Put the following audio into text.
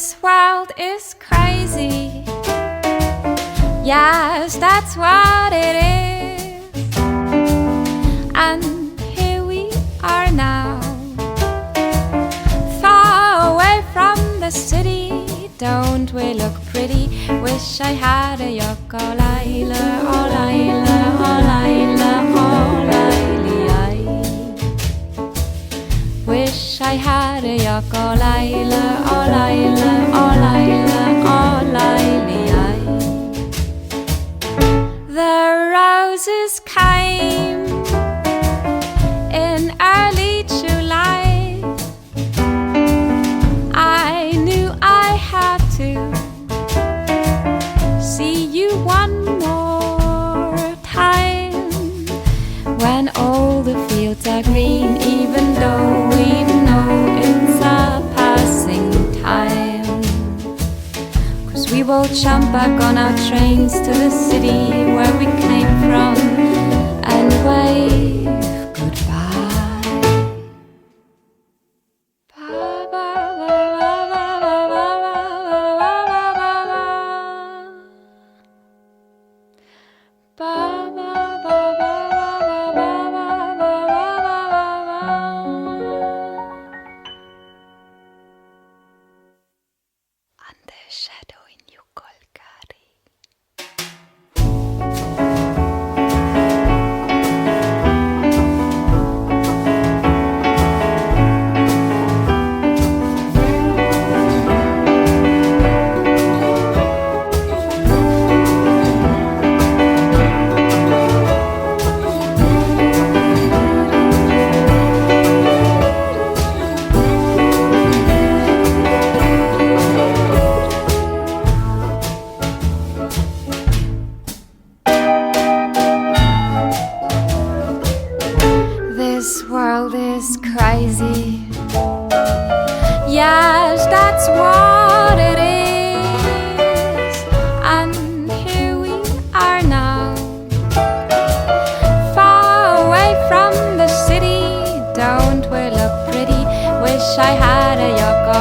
This world is crazy. Yes, that's what it is. And here we are now, far away from the city. Don't we look pretty? Wish I had a Yoko Laila, oh Laila, oh Laila, The roses came in early July. I knew I had to. Will jump back on our trains to the city where we came from and wave goodbye. Ba, Yes, that's what it is. And here we are now, far away from the city. Don't we look pretty? Wish I had a Yoko